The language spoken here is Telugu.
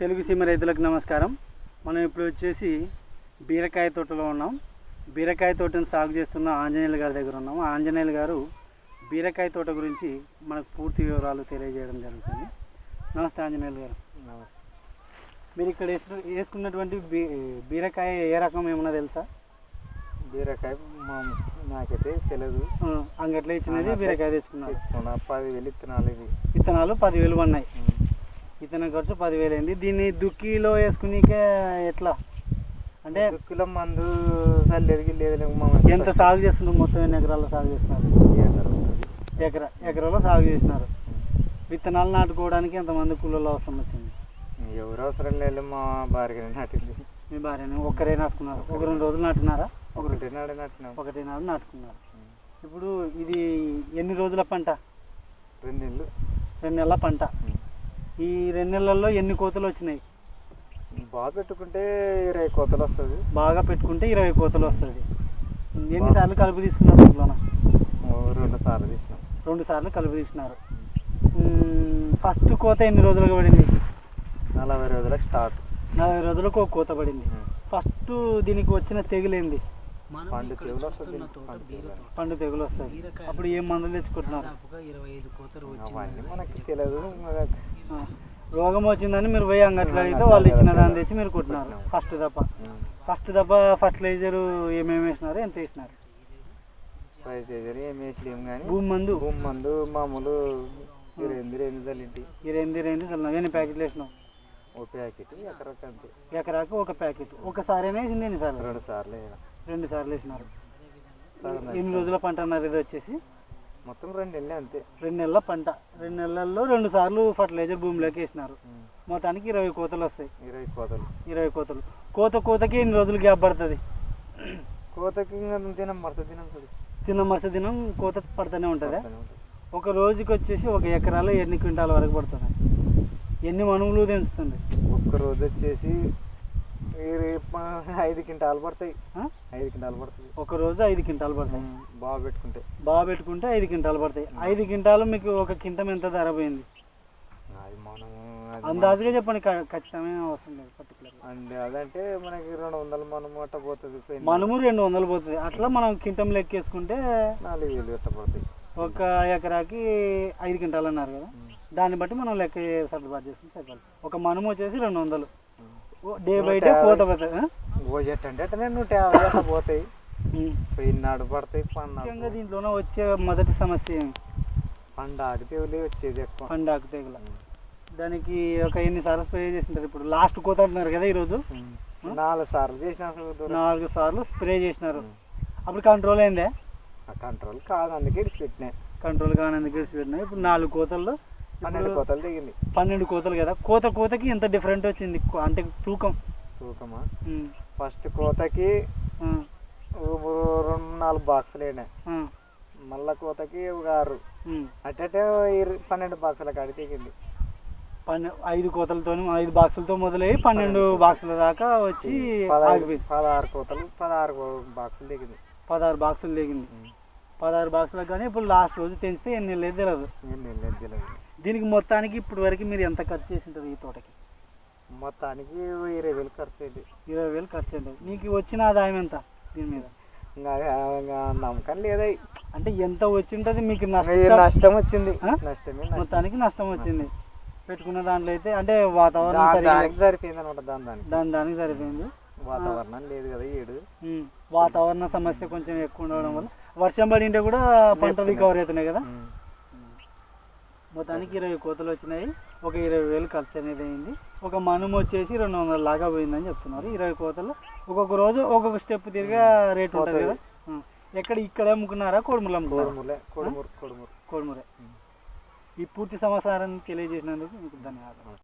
తెలుగు సీమ రైతులకు నమస్కారం. మనం ఇప్పుడు వచ్చేసి బీరకాయ తోటలో ఉన్నాం. బీరకాయ తోటను సాగు చేస్తున్న ఆంజనేయులు గారి దగ్గర ఉన్నాం. ఆంజనేయులు గారు బీరకాయ తోట గురించి మనకు పూర్తి వివరాలు తెలియజేయడం జరుగుతుంది. నమస్తే ఆంజనేయులు గారు. నమస్తే. మీరు ఇక్కడ వేసు- వేసుకున్నటువంటి బీ బీరకాయ ఏ రకం ఏమన్నా తెలుసా? బీరకాయ మా నాకైతే తెలియదు అంగట్లో ఇచ్చినది బీరకాయ తెచ్చుకున్నారు. తెచ్చుకున్నా. పది వేలు ఇత్తనాలు ఇవి. విత్తనాలు పదివేలు పడినాయి. విత్తనం ఖర్చు పదివేలు అయింది. దీన్ని దుక్కిలో వేసుకునికే ఎట్లా? అంటే దుక్కుల మందు చల్లేదు లేదు ఎంత సాగు చేస్తున్నారు మొత్తం ఎన్ని ఎకరాల్లో సాగు చేస్తున్నారు? ఎకరా ఎకరాలో సాగు చేసినారు. విత్తనాలు నాటుకోవడానికి ఎంతమంది కూలీలు అవసరం వచ్చింది? ఎవరు అవసరం లేదు మా భార్య నాటింది. మీ భార్యని ఒక్కరే నాటుకున్నారు. ఒక రెండు రోజులు నాటినారా? ఒకటి నాడు నాటినాం. ఒకటి నాడు నాటుకున్నారు. ఇప్పుడు ఇది ఎన్ని రోజుల పంట? రెండు నెలలు రెండు నెలల పంట. ఈ రెండు నెలల్లో ఎన్ని కోతలు వచ్చినాయి? బాగా పెట్టుకుంటే ఇరవై కోతలు వస్తుంది. బాగా పెట్టుకుంటే ఇరవై కోతలు వస్తుంది. ఎన్నిసార్లు కలుపు తీసుకున్నారు దీంట్లోన రెండు సార్లు తీసినాం. రెండు సార్లు కలుపు తీసినారు. ఫస్ట్ కోత ఎన్ని రోజులుగా పడింది? నలభై రోజులకు స్టార్ట్. నలభై రోజులకు ఒక కోత పడింది. ఫస్ట్ దీనికి వచ్చిన తెగులేంది? పండు తెగులు వస్తుంది పండు తెగులు. వస్తుంది. అప్పుడు ఏం మందులు తెచ్చుకుంటున్నారు? మనకి తెలియదు రోగం వచ్చిందని మీరు పోయి అంగట్లో అడిగితే వాళ్ళు ఇచ్చిన దాన్ని తెచ్చి మీరు కొట్టినారు. ఫస్ట్ దప్ప ఫస్ట్ దప్ప ఫర్టిలైజర్ ఏమేమి వేసినారు ఎంత వేసినారు? చేసారు ఏం వేసలేము కానీ భూమి మందు? భూమి మందు మామూలు ఇరవై ఇరవై ఎనిమిది చల్లింటి ఈ రెండు రెండు చల్లినావు. ఎన్ని ప్యాకెట్లు వేసినావు? ఓ ప్యాకెట్ ఎకరకు అంతే. ఎకరాకు ఒక ప్యాకెట్. ఒకసారి వేసింది ఎన్నిసార్లు రెండు సార్లు. రెండు సార్లు వేసినారు. ఎన్ని రోజుల పంట అన్నారు ఇది వచ్చేసి? మొత్తం రెండు నెలలే అంతే. రెండు నెలల పంట. రెండు నెలల్లో రెండు సార్లు ఫర్టిలైజర్ భూమిలోకి వేసినారు. మొత్తానికి ఇరవై కోతలు వస్తాయి. ఇరవై కోతలు. ఇరవై కోతలు. కోత కోతకి ఎన్ని రోజులు గ్యాప్ పడుతుంది? కోతకి తినం మరుసటి దినం తిన్న మరుసటి దినం కోత పడుతూనే ఉంటుందా. ఒక రోజుకి వచ్చేసి ఒక ఎకరాలో ఎన్ని క్వింటాల వరకు పడుతుంది? ఎన్ని మనువులు తెంచుతుంది? ఒక్క రోజు వచ్చేసి ఐదు క్వింటాలు పడతాయి? ఐదు క్వింటాలు పడుతుంది ఒక రోజు ఐదు క్వింటాలు పడతాయి. బాగా పెట్టుకుంటే. బాగా పెట్టుకుంటే ఐదు క్వింటాలు పడతాయి. ఐదు క్వింటాలు మీకు ఒక క్వింటం ఎంత ధర పోయింది? అది మనము అది అందాజుగా చెప్పండి ఖచ్చితమైన అవసరం లేదు పర్టికులర్ అండ్ అదంటే మనకి రెండు వందల మనం అట్ట పోతుంది. మనము రెండు వందలు పోతుంది. అట్లా మనం క్వింటం లెక్కేసుకుంటే నాలుగు వేలు అట్ట పడతాయి. ఒక ఎకరాకి ఐదు క్వింటాలు అన్నారు కదా. దాన్ని బట్టి మనం లెక్క సర్దుబాటు చేసుకుని సరిపోవాలి ఒక మనము వచ్చేసి రెండు వందలు. Day by day? ఓ చెట్టు అంటే అట్టనే నూట యాభై అట్ట పోతాయి. పోయినాడు పడతాయి ముఖ్యంగా దీంట్లోనే వచ్చే మొదటి సమస్య ఏమి? పండు ఆగితే వచ్చేది ఎక్కువ. పండాకు తెగుల దానికి ఒక ఎన్నిసార్లు స్ప్రే చేసింటారు? ఇప్పుడు లాస్ట్ కోత అంటున్నారు కదా ఈరోజు. నాలుగు సార్లు చేసిన నాలుగు సార్లు స్ప్రే చేసినారు. అప్పుడు కంట్రోల్ అయిందే? కంట్రోల్ కాదు అందుకే ఇడిచి పెట్టినా కంట్రోల్ కానందుకు పెట్టినాయి ఇప్పుడు నాలుగు కోతల్లో పన్నెండు కోతలు దిగింది. పన్నెండు కోతలు కదా? కోత కోతకి ఎంత డిఫరెంట్ వచ్చింది? అంటే తూకం. తూకమా? ఫస్ట్ కోతకి రెండు నాలుగు బాక్సులు అయినాయి మళ్ళా కోతకి ఒక ఆరు. అట్టే పన్నెండు బాక్సుల కాడి దిగింది. పన్నె ఐదు కోతలతో ఐదు బాక్సులతో మొదలయ్యి పన్నెండు బాక్సుల దాకా వచ్చి పదహారు కోతలు పదహారు బాక్సులు దిగింది. పదహారు బాక్సులు దిగింది. పదహారు బాక్సులకు కానీ ఇప్పుడు లాస్ట్ రోజు తెంచితే ఎన్ని లేదు తెలియదు ఏం లేదు తెలియదు దీనికి మొత్తానికి ఇప్పుడు వరకు మీరు ఎంత ఖర్చు చేసింటారు ఈ తోటకి? మొత్తానికి ఇరవై వేలు ఖర్చు అయింది. ఇరవై వేలు ఖర్చు అయింది. నీకు వచ్చిన ఆదాయం ఎంత దీని మీద? నమ్మకం లేదా అంటే ఎంత వచ్చింటది మీకు నష్టం? నష్టం వచ్చింది? నష్టమే నష్టం. మొత్తానికి నష్టం వచ్చింది. పెట్టుకున్న దాంట్లో అయితే అంటే వాతావరణం దానికి సరిపోయింది అనమాట దాని దానికి. దాని దానికి సరిపోయింది. వాతావరణం లేదు కదా ఏడు. వాతావరణ సమస్య కొంచెం ఎక్కువ ఉండడం వల్ల వర్షం పడి ఉంటే కూడా పంటలు రికవర్ అవుతున్నాయి కదా? మొత్తానికి ఇరవై కోతలు వచ్చినాయి. ఒక ఇరవై వేలు ఖర్చు అనేది అయింది. ఒక మనుము వచ్చేసి రెండు వందల లాగా పోయిందని చెప్తున్నారు. ఇరవై కోతలు. ఒక్కొక్క రోజు ఒక్కొక్క స్టెప్ తిరిగా రేట్ ఉంటుంది కదా. ఎక్కడ ఇక్కడ అమ్ముకున్నారా? అమ్ముకున్నారా? కొడుమూరు కొడుమూరు. కోడుమూరే. ఈ పూర్తి సమాచారాన్ని తెలియజేసినందుకు మీకు ధన్యవాదాలు.